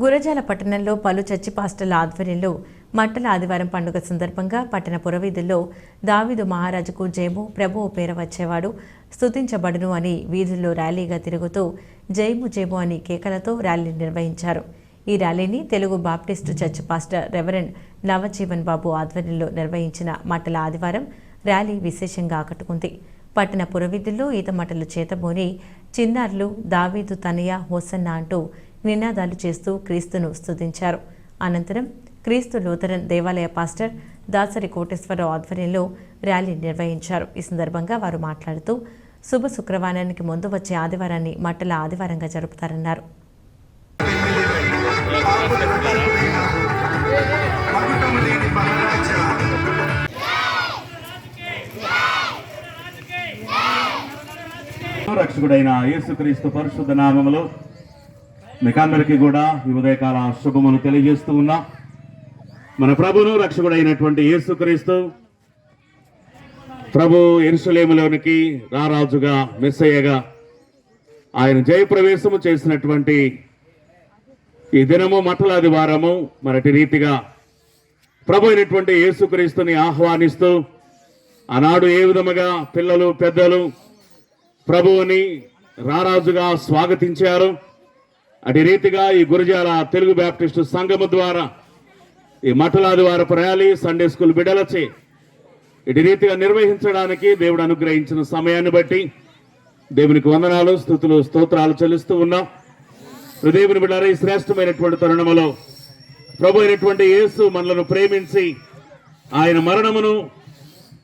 గురజాల పట్టణంలో పలు చర్చి పాస్టర్ల ఆధ్వర్యంలో మట్టల ఆదివారం పండుగ సందర్భంగా పట్టణ పురవీధుల్లో దావీదు మహారాజుకు జయము ప్రభువు పేర వచ్చేవాడు. స్థుతించబడును అని వీధుల్లో ర్యాలీగా తిరుగుతూ జయము జయము అని కేకలతో ర్యాలీ నిర్వహించారు. ఈ ర్యాలీని Telugu Baptist church pastor reverend Navajeevan Babu ఆధ్వర్యంలో నిర్వహించిన మట్టల ఆదివారం ర్యాలీ విశేషంగా ఆకట్టుకుంది. పట్టణ పురవీధుల్లో ఈతమటలు చేతబోని చిన్నారులు దావీదు తనయ హోసన్న అంటూ నినాదాలు చేస్తూ క్రీస్తును స్తుతించారు. అనంతరం క్రీస్తు లూథరన్ దేవాలయ పాస్టర్ దాసరి కోటేశ్వరరావు ఆధ్వర్యంలో ర్యాలీ నిర్వహించారు. ఈ సందర్భంగా వారు మాట్లాడుతూ శుభ శుక్రవారానికి ముందు వచ్చే ఆదివారాన్ని మట్టల ఆదివారంగా జరుపుతారన్నారు. రక్షకుడైన యేసుక్రీస్తు పరిశుద్ధ నామములో మీకందరికీ కూడా ఈ ఉదయకాల శుభమును తెలియజేస్తూ ఉన్నా. మన ప్రభును రక్షకుడైనటువంటి యేసుక్రీస్తు ప్రభు ఎరుసలేములోనికి రారాజుగా మెస్సయ్యగా ఆయన జయప్రవేశము చేసినటువంటి ఈ దినము మఠలాది వారము మరటి రీతిగా ప్రభు అయినటువంటి యేసుక్రీస్తుని ఆహ్వానిస్తూ ఆనాడు ఏ విధముగా పిల్లలు పెద్దలు ప్రభువుని రారాజుగా స్వాగతించారు. అటు రీతిగా ఈ గురజాల తెలుగు బ్యాప్టిస్టు సంఘము ద్వారా ఈ మఠలాది వారపు ర్యాలీ సండే స్కూల్ బిడలచే ఇటు రీతిగా నిర్వహించడానికి దేవుడు అనుగ్రహించిన సమయాన్ని బట్టి దేవునికి వందనాలు స్థుతులు స్తోత్రాలు చెల్లిస్తూ ఉన్నాం. దేవుని బిడ్డారా ఈ శ్రేష్టమైనటువంటి తరుణములో ప్రభు అయినటువంటి యేసు మనలను ప్రేమించి ఆయన మరణమును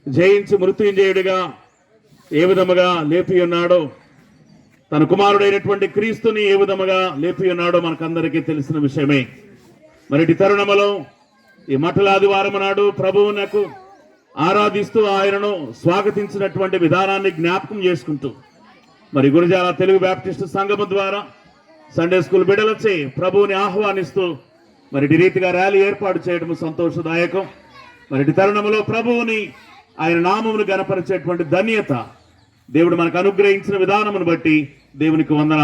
జయించి మృత్యుంజయుడిగా ఏ విధముగా లేపి ఉన్నాడో తన కుమారుడైనటువంటి క్రీస్తుని ఏ విధముగా లేపి ఉన్నాడో మనకందరికీ తెలిసిన విషయమే. మరి ఇటు తరుణములో ఈ మఠల ఆదివారం నాడు ప్రభువునకు ఆరాధిస్తూ ఆయనను స్వాగతించినటువంటి విధానాన్ని జ్ఞాపకం చేసుకుంటూ మరి గురజాల తెలుగు బ్యాప్టిస్టు సంఘము ద్వారా సండే స్కూల్ బిడ్డలచే ప్రభువుని ఆహ్వానిస్తూ మరి రీతిగా ర్యాలీ ఏర్పాటు చేయడం సంతోషదాయకం. మరి ఇటు తరుణములో ప్రభువుని ఆయన నామమును గనపరిచేటువంటి ధన్యత దేవుడు మనకు అనుగ్రహించిన విధానమును బట్టి దేవునికి వందన